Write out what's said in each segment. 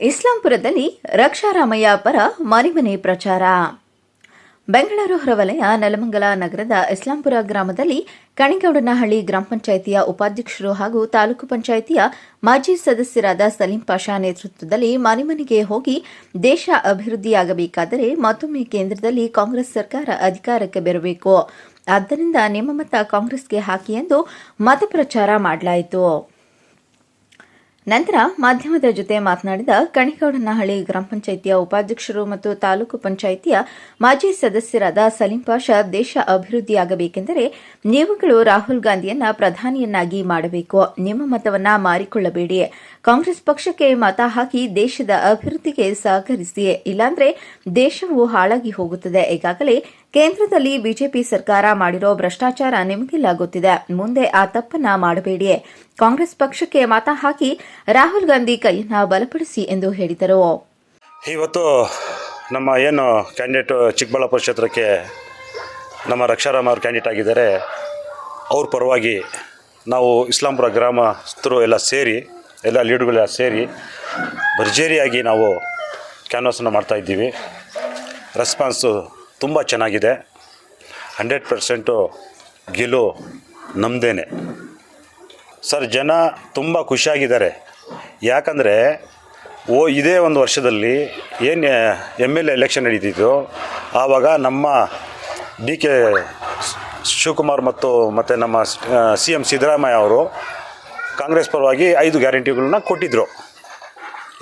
ಇಸ್ಲಾಂಪುರದಲ್ಲಿ ರಕ್ಷಾರಾಮಯ್ಯ ಪರ ಮನೆ ಪ್ರಚಾರ. ಬೆಂಗಳೂರು ಹೊರವಲಯ ನೆಲಮಂಗಲ ನಗರದ ಇಸ್ಲಾಂಪುರ ಗ್ರಾಮದಲ್ಲಿ ಕಣಿಗೌಡನಹಳ್ಳಿ ಗ್ರಾಮ ಪಂಚಾಯಿತಿಯ ಉಪಾಧ್ಯಕ್ಷರು ಹಾಗೂ ತಾಲೂಕು ಪಂಚಾಯಿತಿಯ ಮಾಜಿ ಸದಸ್ಯರಾದ ಸಲೀಂ ಪಾಷಾ ನೇತೃತ್ವದಲ್ಲಿ ಮನೆ ಹೋಗಿ ದೇಶ ಅಭಿವೃದ್ಧಿಯಾಗಬೇಕಾದರೆ ಮತ್ತೊಮ್ಮೆ ಕೇಂದ್ರದಲ್ಲಿ ಕಾಂಗ್ರೆಸ್ ಸರ್ಕಾರ ಅಧಿಕಾರಕ್ಕೆ ಬರಬೇಕು. ಆದ್ದರಿಂದ ನಿಮ್ಮ ಮತ ಕಾಂಗ್ರೆಸ್ಗೆ ಹಾಕಿ ಎಂದು ಮತ ಪ್ರಚಾರ ಮಾಡಲಾಯಿತು. ನಂತರ ಮಾಧ್ಯಮದ ಜೊತೆ ಮಾತನಾಡಿದ ಕಣಿಕೌಡನಹಳ್ಳಿ ಗ್ರಾಮ ಪಂಚಾಯಿತಿಯ ಉಪಾಧ್ಯಕ್ಷರು ಮತ್ತು ತಾಲೂಕು ಪಂಚಾಯಿತಿಯ ಮಾಜಿ ಸದಸ್ಯರಾದ ಸಲೀಂ ಪಾಷಾ ದೇಶ ಅಭಿವೃದ್ಧಿಯಾಗಬೇಕೆಂದರೆ ನೀವುಗಳು ರಾಹುಲ್ ಗಾಂಧಿಯನ್ನ ಪ್ರಧಾನಿಯನ್ನಾಗಿ ಮಾಡಬೇಕು. ನಿಮ್ಮ ಮತವನ್ನ ಮಾರಿಕೊಳ್ಳಬೇಡಿ. ಕಾಂಗ್ರೆಸ್ ಪಕ್ಷಕ್ಕೆ ಮತ ಹಾಕಿ ದೇಶದ ಅಭಿವೃದ್ಧಿಗೆ ಸಹಕರಿಸಿ. ಇಲ್ಲಾಂದ್ರೆ ದೇಶವು ಹಾಳಾಗಿ ಹೋಗುತ್ತದೆ. ಈಗಾಗಲೇ ಕೇಂದ್ರದಲ್ಲಿ ಬಿಜೆಪಿ ಸರ್ಕಾರ ಮಾಡಿರೋ ಭ್ರಷ್ಟಾಚಾರ ನಿಮಗೆಲ್ಲ ಗೊತ್ತಿದೆ. ಮುಂದೆ ಆ ತಪ್ಪನ್ನ ಮಾಡಬೇಡಿ. ಕಾಂಗ್ರೆಸ್ ಪಕ್ಷಕ್ಕೆ ಮತ ಹಾಕಿ ರಾಹುಲ್ ಗಾಂಧಿ ಕೈಯನ್ನ ಬಲಪಡಿಸಿ ಎಂದು ಹೇಳಿದರು. ಇವತ್ತು ನಮ್ಮ ಏನು ಕ್ಯಾಂಡಿಡೇಟ್ ಚಿಕ್ಕಬಳ್ಳಾಪುರ ಕ್ಷೇತ್ರಕ್ಕೆ ನಮ್ಮ ರಕ್ಷಾರಾಮ್ ಅವರು ಕ್ಯಾಂಡಿಡೇಟ್ ಆಗಿದ್ದಾರೆ. ಅವ್ರ ಪರವಾಗಿ ನಾವು ಇಸ್ಲಾಂಪುರ ಗ್ರಾಮಸ್ಥರು ಎಲ್ಲ ಸೇರಿ, ಎಲ್ಲ ಲೀಡ್ಗಳೆಲ್ಲ ಸೇರಿ ಭರ್ಜರಿಯಾಗಿ ನಾವು ಕ್ಯಾನ್ವಾಸನ್ನು ಮಾಡ್ತಾಯಿದ್ದೀವಿ ರೆಸ್ಪಾನ್ಸು ತುಂಬ ಚೆನ್ನಾಗಿದೆ. ಹಂಡ್ರೆಡ್ ಪರ್ಸೆಂಟು ಗೆಲು ನಮ್ಮದೇನೆ ಸರ್, ಜನ ತುಂಬ ಖುಷಿಯಾಗಿದ್ದಾರೆ. ಯಾಕಂದರೆ, ಓ, ಇದೇ ಒಂದು ವರ್ಷದಲ್ಲಿ ಏನು ಎಂ ಎಲ್ ಎ ಎಲೆಕ್ಷನ್ ನಡೀತಿತ್ತು. ಆವಾಗ ನಮ್ಮ ಡಿ ಕೆ ಶಿವಕುಮಾರ್ ಮತ್ತು ಮತ್ತು ನಮ್ಮ ಸಿ ಎಂ ಸಿದ್ದರಾಮಯ್ಯ ಅವರು ಕಾಂಗ್ರೆಸ್ ಪರವಾಗಿ ಐದು ಗ್ಯಾರಂಟಿಗಳನ್ನ ಕೊಟ್ಟಿದ್ದರು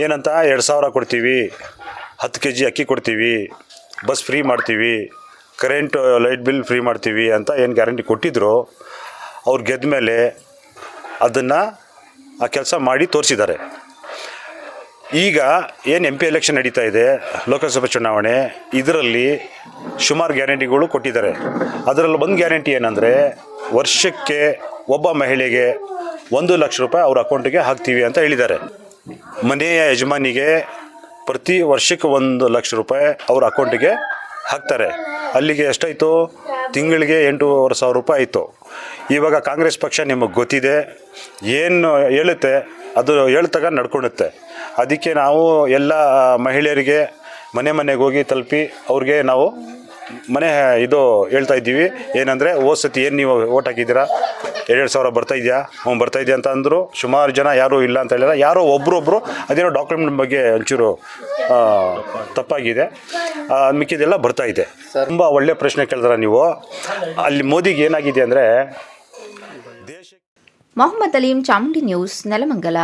ಏನಂತ, ಎರಡು ಸಾವಿರ ಕೊಡ್ತೀವಿ, ಹತ್ತು ಕೆ ಜಿ ಅಕ್ಕಿ ಕೊಡ್ತೀವಿ, ಬಸ್ ಫ್ರೀ ಮಾಡ್ತೀವಿ, ಕರೆಂಟ್, ಲೈಟ್ ಬಿಲ್ ಫ್ರೀ ಮಾಡ್ತೀವಿ ಅಂತ ಏನು ಗ್ಯಾರಂಟಿ ಕೊಟ್ಟಿದ್ದರು ಅವ್ರು ಗೆದ್ದ ಮೇಲೆ ಅದನ್ನು ಆ ಕೆಲಸ ಮಾಡಿ ತೋರಿಸಿದ್ದಾರೆ. ಈಗ ಏನು ಎಂ ಪಿ ಎಲೆಕ್ಷನ್ ನಡೀತಾ ಇದೆ, ಲೋಕಸಭಾ ಚುನಾವಣೆ, ಇದರಲ್ಲಿ ಸುಮಾರು ಗ್ಯಾರಂಟಿಗಳು ಕೊಟ್ಟಿದ್ದಾರೆ. ಅದರಲ್ಲಿ ಒಂದು ಗ್ಯಾರಂಟಿ ಏನಂದರೆ ವರ್ಷಕ್ಕೆ ಒಬ್ಬ ಮಹಿಳೆಗೆ ಒಂದು ಲಕ್ಷ ರೂಪಾಯಿ ಅವ್ರ ಅಕೌಂಟಿಗೆ ಹಾಕ್ತೀವಿ ಅಂತ ಹೇಳಿದ್ದಾರೆ. ಮನೆಯ ಯಜಮಾನಿಗೆ ಪ್ರತಿ ವರ್ಷಕ್ಕೆ ಒಂದು ಲಕ್ಷ ರೂಪಾಯಿ ಅವ್ರ ಅಕೌಂಟಿಗೆ ಹಾಕ್ತಾರೆ. ಅಲ್ಲಿಗೆ ಎಷ್ಟಾಯಿತು? ತಿಂಗಳಿಗೆ ಎಂಟೂವರೆ ಸಾವಿರ ರೂಪಾಯಿ ಆಯಿತು. ಇವಾಗ ಕಾಂಗ್ರೆಸ್ ಪಕ್ಷ ನಿಮಗೆ ಗೊತ್ತಿದೆ, ಏನು ಹೇಳುತ್ತೆ, ಅದು ಹೇಳ್ತಾಗ ನಡ್ಕೊಳುತ್ತೆ ಅದಕ್ಕೆ ನಾವು ಎಲ್ಲ ಮಹಿಳೆಯರಿಗೆ ಮನೆ ಮನೆಗೆ ಹೋಗಿ ತಲುಪಿ ಅವ್ರಿಗೆ ನಾವು ಮನೆ ಇದು ಹೇಳ್ತಾ ಇದ್ದೀವಿ ಏನಂದರೆ ಹೋದ ಸತಿ ಏನು ನೀವು ಓಟ್ ಹಾಕಿದ್ದೀರಾ? ಎರಡೆರಡು ಸಾವಿರ ಬರ್ತಾ ಇದೆಯಾ? ಅವ್ನು ಬರ್ತಾ ಇದೆಯಾ ಅಂತ ಅಂದರು ಸುಮಾರು ಜನ ಯಾರೂ ಇಲ್ಲ ಅಂತ ಹೇಳಿಲ್ಲ. ಯಾರೋ ಒಬ್ಬರೊಬ್ಬರು ಅದೇನೋ ಡಾಕ್ಯುಮೆಂಟ್ ಬಗ್ಗೆ ಒಂಚೂರು ತಪ್ಪಾಗಿದೆ. ಮಿಕ್ಕಿದೆಲ್ಲ ಬರ್ತಾ ಇದೆ. ತುಂಬ ಒಳ್ಳೆಯ ಪ್ರಶ್ನೆ ಕೇಳಿದ್ರ ನೀವು. ಅಲ್ಲಿ ಮೋದಿಗೆ ಏನಾಗಿದೆ ಅಂದರೆ ದೇಶ ಮೊಹಮ್ಮದ್ ಅಲೀಂ ಚಾಮುಂಡಿ ನ್ಯೂಸ್ ನೆಲಮಂಗಲ.